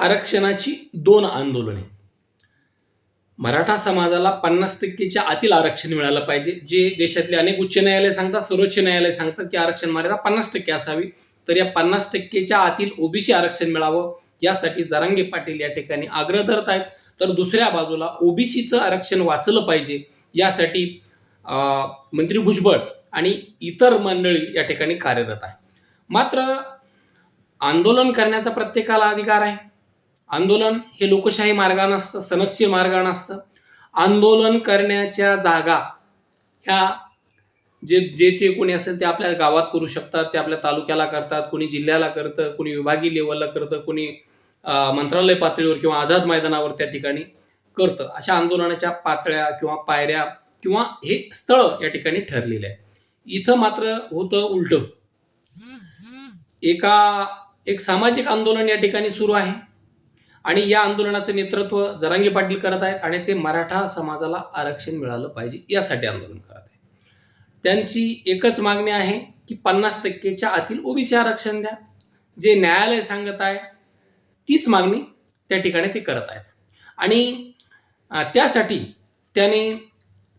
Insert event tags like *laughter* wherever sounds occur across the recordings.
आरक्षणाची दोन आंदोलने. मराठा समाजाला पन्नास टक्केच्या आतील आरक्षण मिळालं पाहिजे. जे देशातले अनेक उच्च न्यायालय सांगतात सर्वोच्च न्यायालय सांगतात की आरक्षण मर्यादा पन्नास टक्के असावी. तर या पन्नास टक्केच्या आतील ओबीसी आरक्षण मिळावं यासाठी जरांगे पाटील या ठिकाणी आग्रह धरत आहेत. तर दुसऱ्या बाजूला ओबीसीचं आरक्षण वाचलं पाहिजे यासाठी मंत्री भुजबळ आणि इतर मंडळी या ठिकाणी कार्यरत आहे मात्र आंदोलन करण्याचा प्रत्येकाला अधिकार आहे. आंदोलन हे लोकशाही मार्गानं असतं सनदशीर मार्गानं असतं. आंदोलन करण्याच्या जागा ह्या जे जे ते कोणी असेल ते आपल्या गावात करू शकतात ते आपल्या तालुक्याला करतात कोणी जिल्ह्याला करतं कोणी विभागीय लेवलला करतं कोणी मंत्रालय पातळीवर किंवा आझाद मैदानावर त्या ठिकाणी करतं. अशा आंदोलनाच्या पातळ्या किंवा पायऱ्या किंवा हे स्थळ या ठिकाणी ठरलेलं आहे इथं मात्र होतं उलटं. एका एक सामाजिक आंदोलन या ठिकाणी सुरू आहे. आणि या आंदोलनाचं नेतृत्व जरांगी पाटील करत आहेत आणि ते मराठा समाजाला आरक्षण मिळालं पाहिजे यासाठी आंदोलन करत आहे त्यांची एकच मागणी आहे की पन्नास टक्केच्या आतील ओबीसी आरक्षण द्या. जे न्यायालय सांगत आहे तीच मागणी त्या ठिकाणी ते करत आहेत. आणि त्यासाठी त्याने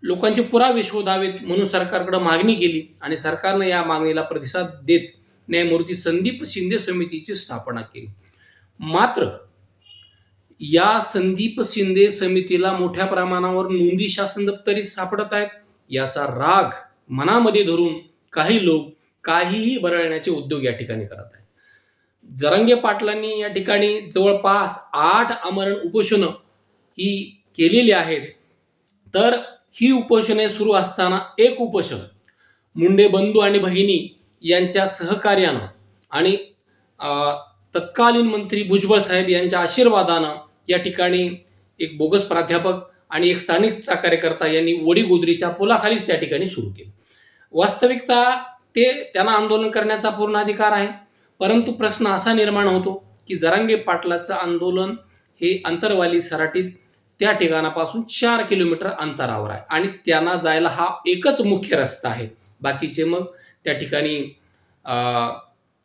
लोकांचे पुरावे शोधावेत म्हणून सरकारकडे मागणी केली आणि सरकारनं या मागणीला प्रतिसाद देत न्यायमूर्ती संदीप शिंदे समितीची स्थापना केली. मात्र या संदीप शिंदे समितीला मोठ्या प्रमाणावर नोंदी शासन दप्तरी सापडत आहेत. याचा राग मनामध्ये धरून काही लोक काहीही बरळण्याचे उद्योग या ठिकाणी करत आहेत. जरंगे पाटलांनी या ठिकाणी जवळपास आठ आमरण उपोषणं ही केलेली आहेत. तर ही उपोषणे सुरू असताना एक उपोषण मुंडे बंधू आणि भगिनी यांच्या सहकार्यानं आणि तत्कालीन मंत्री भुजबळ साहेब यांच्या आशीर्वादानं या ठिकाणी एक बोगस प्राध्यापक आणि एक स्थानिकचा कार्यकर्ता यांनी वडी गोदरीच्या पुलाखालीच त्या ठिकाणी सुरू केली. वास्तविकता ते त्यांना आंदोलन करण्याचा पूर्ण अधिकार आहे. परंतु प्रश्न असा निर्माण होतो की जरांगे पाटलाचं आंदोलन हे अंतरवाली सराटीत त्या ठिकाणापासून चार किलोमीटर अंतरावर आहे आणि त्यांना जायला हा एकच मुख्य रस्ता आहे. बाकीचे मग त्या ठिकाणी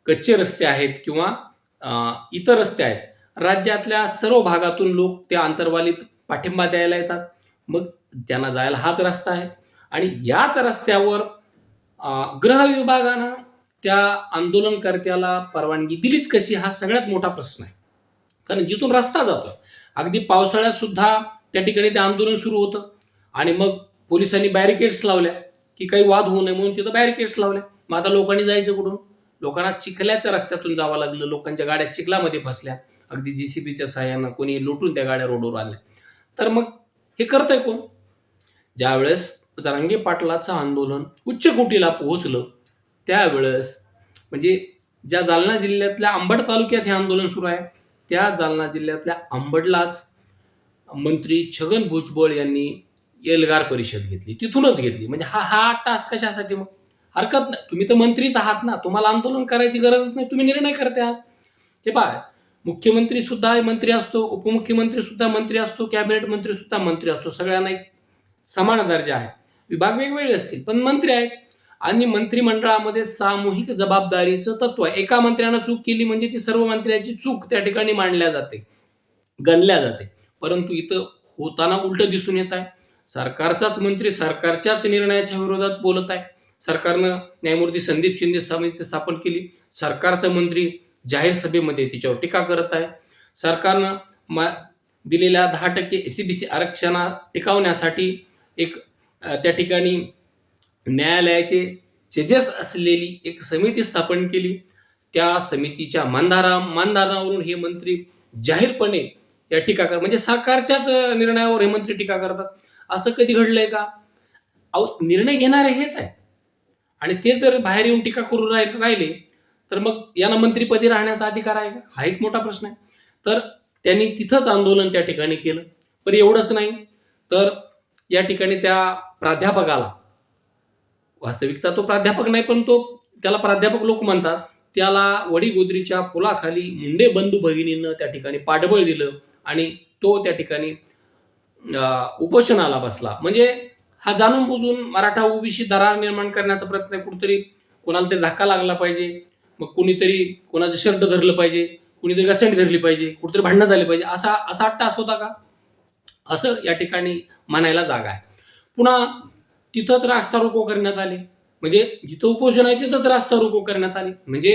कच्चे रस्ते आहेत किंवा इतर रस्ते आहेत. राज्यातल्या सर्व भागातून लोक त्या अंतरवालीत पाठिंबा द्यायला येतात. मग त्यांना जायला हाच रस्ता आहे. आणि याच रस्त्यावर अं, गृह विभागानं त्या आंदोलनकर्त्याला परवानगी दिलीच कशी हा सगळ्यात मोठा प्रश्न आहे. कारण जिथून रस्ता जातोय अगदी पावसाळ्यात सुद्धा त्या ठिकाणी ते आंदोलन सुरू होतं. आणि मग पोलिसांनी बॅरिकेड्स लावल्या की काही वाद होऊ नये म्हणून तिथं बॅरिकेड्स लावल्या. मग आता लोकांनी जायचं कुठून? लोकांना चिखल्याच्या रस्त्यातून जावं लागलं. लोकांच्या गाड्या चिखलामध्ये फसल्या. अगदी जी सी बीच्या सहाय्यानं कोणी लुटून त्या गाड्या रोडवर आल्या तर मग हे करतंय कोण? ज्यावेळेस जरांगे पाटलाचं आंदोलन उच्च कोटीला पोहोचलं त्यावेळेस म्हणजे ज्या जालना जिल्ह्यातल्या अंबड तालुक्यात हे आंदोलन सुरू आहे त्या जालना जिल्ह्यातल्या अंबडलाच मंत्री छगन भुजबळ यांनी एल्गार परिषद घेतली तिथूनच घेतली. म्हणजे हा हा टास्क कशासाठी मग? हरकत नाही. तुम्ही तर मंत्रीच आहात ना. तुम्हाला आंदोलन करायची गरजच नाही. तुम्ही निर्णय करता हे पहा मुख्यमंत्री सुद्धा मंत्री असतो उपमुख्यमंत्री सुद्धा मंत्री असतो कॅबिनेट मंत्री सुद्धा मंत्री असतो. सगळ्यांना एक समान दर्जा आहे. विभाग वेगवेगळे असतील पण मंत्री आहेत. आणि मंत्रिमंडळामध्ये सामूहिक जबाबदारीचं तत्व आहे. एका मंत्र्यानं चूक केली म्हणजे ती सर्व मंत्र्यांची चूक त्या ठिकाणी मांडल्या जाते गणल्या जाते. परंतु इथं होताना उलट दिसून येत आहे. सरकारचाच मंत्री सरकारच्याच निर्णयाच्या विरोधात बोलत आहे. सरकारनं न्यायमूर्ती संदीप शिंदे समिती स्थापन केली. सरकारचा मंत्री जाहीर सभेमध्ये तिच्यावर टीका करत आहे. सरकारनं मा दिलेल्या दहा टक्के एस सी बी सी आरक्षणा टिकावण्यासाठी एक त्या ठिकाणी न्यायालयाचे जजेस असलेली एक समिती स्थापन केली. त्या समितीच्या मानधारा मानधारावरून हे मंत्री जाहीरपणे या टीका कर म्हणजे सरकारच्याच निर्णयावर हे मंत्री टीका करतात. असं कधी घडलंय का? अहो निर्णय घेणारे हेच आहे आणि ते जर बाहेर येऊन टीका करून राहिले तर मग यांना मंत्रीपदी राहण्याचा अधिकार आहे का? हा एक मोठा प्रश्न आहे. तर त्यांनी तिथंच आंदोलन त्या ठिकाणी केलं. पण एवढंच नाही. तर या ठिकाणी त्या प्राध्यापकाला वास्तविकता तो प्राध्यापक नाही पण तो त्याला प्राध्यापक लोक म्हणतात त्याला वडी गोदरीच्या फुलाखाली मुंडे बंधू भगिनीनं त्या ठिकाणी पाठबळ दिलं आणि तो त्या ठिकाणी उपोषणाला बसला. म्हणजे हा जाणून बुजून मराठा ओबीसी दरार निर्माण करण्याचा प्रयत्न आहे. कुठेतरी कोणाला तरी धक्का लागला पाहिजे. मग कोणीतरी कोणाचं शर्ट धरलं पाहिजे कुणीतरी गचंडी धरली पाहिजे कुठेतरी भांडणं झाली पाहिजे असा असा अट्टास होता का? असं या ठिकाणी म्हणायला जागा आहे. पुन्हा तिथंच रास्ता रोको करण्यात आले. म्हणजे जिथं उपोषण आहे तिथंच रास्ता रोको करण्यात आले. म्हणजे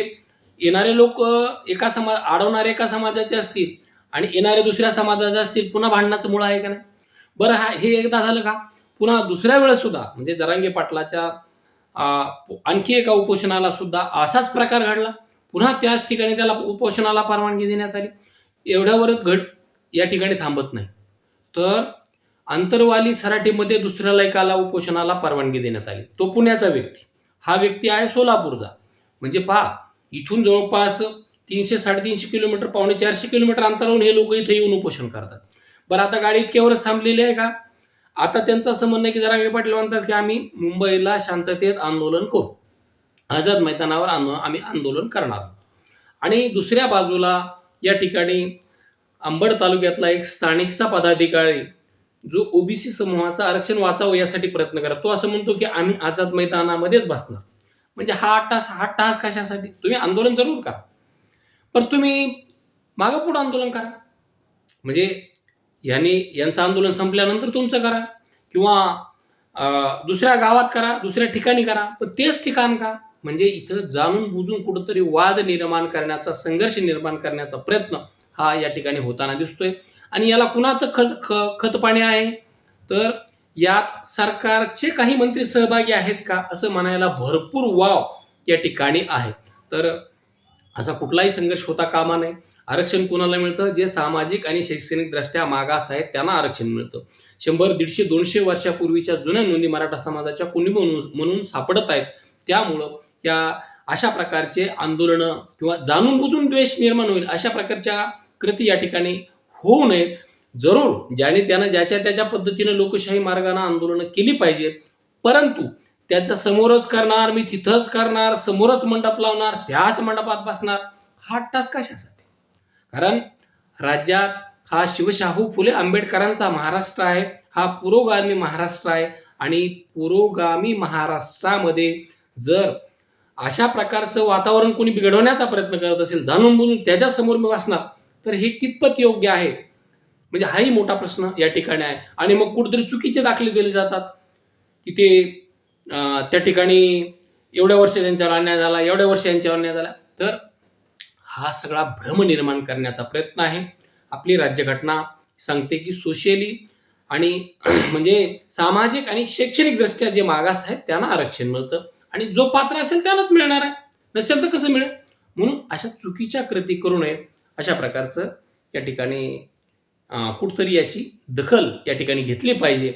येणारे लोक एका समाज अडवणारे एका समाजाचे असतील आणि येणारे दुसऱ्या समाजाचे असतील पुन्हा भांडणाचं मुळं आहे का नाही? बरं हा हे एकदा झालं का? पुन्हा दुसऱ्या वेळेस सुद्धा म्हणजे जरांगे पाटलाच्या आणखी एका उपोषणाला सुद्धा असाच प्रकार घडला. पुन्हा त्याच ठिकाणी त्याला उपोषणाला परवानगी देण्यात आली. एवढ्यावरच घट या ठिकाणी थांबत नाही. तर आंतरवाली सराटीमध्ये दुसऱ्याला एकाला उपोषणाला परवानगी देण्यात आली. तो पुण्याचा व्यक्ती. हा व्यक्ती आहे सोलापूरचा. म्हणजे पहा इथून जवळपास तीनशे साडेतीनशे किलोमीटर पावणे चारशे किलोमीटर अंतरावरून हे लोक इथे येऊन उपोषण करतात. बरं आता गाडी इतक्यावरच थांबलेली आहे का? आता त्यांचं असं म्हणणं आहे की जरांगे पाटील म्हणतात की आम्ही मुंबईला शांततेत आंदोलन करू. आझाद मैदानावर आंदो आम्ही आंदोलन करणार आहोत. आणि दुसऱ्या बाजूला या ठिकाणी अंबड तालुक्यातला एक स्थानिकचा पदाधिकारी जो ओबीसी समूहाचा आरक्षण वाचावं यासाठी प्रयत्न करा तो असं म्हणतो की आम्ही आझाद मैदानामध्येच बसणार. म्हणजे हा टास हा टास कशासाठी? तुम्ही आंदोलन जरूर करा. पण तुम्ही मागं पुढं आंदोलन करा. म्हणजे यांनी यांचं आंदोलन संपल्यानंतर तुमचं करा. किंवा दुसऱ्या गावात करा दुसऱ्या ठिकाणी करा पण तेच ठिकाण का? म्हणजे इथं जाणून बुजून कुठंतरी वाद निर्माण करण्याचा संघर्ष निर्माण करण्याचा प्रयत्न हा या ठिकाणी होताना दिसतोय. आणि याला कुणाचं खत ख खतपाणी आहे? तर यात सरकारचे काही मंत्री सहभागी आहेत का? असं म्हणायला भरपूर वाव या ठिकाणी आहे. तर असा कुठलाही संघर्ष होता कामा नये. आरक्षण कोणाला मिळतं? जे सामाजिक आणि शैक्षणिकदृष्ट्या मागास आहेत त्यांना आरक्षण मिळतं. शंभर दीडशे दोनशे वर्षापूर्वीच्या जुन्या नोंदी मराठा समाजाच्या कुणी म्हणून म्हणून सापडत आहेत? त्यामुळं या अशा प्रकारचे आंदोलनं किंवा जाणून बुजून द्वेष निर्माण होईल अशा प्रकारच्या कृती या ठिकाणी होऊ नये जरूर ज्याने त्यानं ज्याच्या त्याच्या पद्धतीनं लोकशाही मार्गाने आंदोलनं केली पाहिजे. परंतु त्याच्या समोरच करणार मी तिथंच करणार समोरच मंडप लावणार त्याच मंडपात बसणार हा टास कशाचा? कारण राज्यात हा शिवशाहू फुले आंबेडकरांचा महाराष्ट्र आहे हा पुरोगामी महाराष्ट्र आहे आणि पुरोगामी महाराष्ट्रामध्ये जर अशा प्रकारचं वातावरण कोणी बिघडवण्याचा प्रयत्न करत असेल जाणून बोलून त्याच्यासमोर मी वाचणार तर हे कितपत योग्य आहे? म्हणजे हाही मोठा प्रश्न या ठिकाणी आहे. आणि मग कुठेतरी चुकीचे दाखले दिले जातात की ते त्या ठिकाणी एवढ्या वर्ष त्यांच्यावर अन्याय झाला एवढ्या वर्ष यांच्यावर अन्याय झाला. तर हा सगळा भ्रम निर्माण करण्याचा प्रयत्न आहे. आपली राज्यघटना सांगते की सोशली आणि *clears throat* म्हणजे सामाजिक आणि शैक्षणिकदृष्ट्या जे मागास आहेत त्यांना आरक्षण मिळतं आणि जो पात्र असेल त्यालाच मिळणार आहे. नसेल तर कसं मिळेल? म्हणून अशा चुकीच्या कृती करू नये. अशा प्रकारचं या ठिकाणी कुठतरी याची दखल या ठिकाणी घेतली पाहिजे.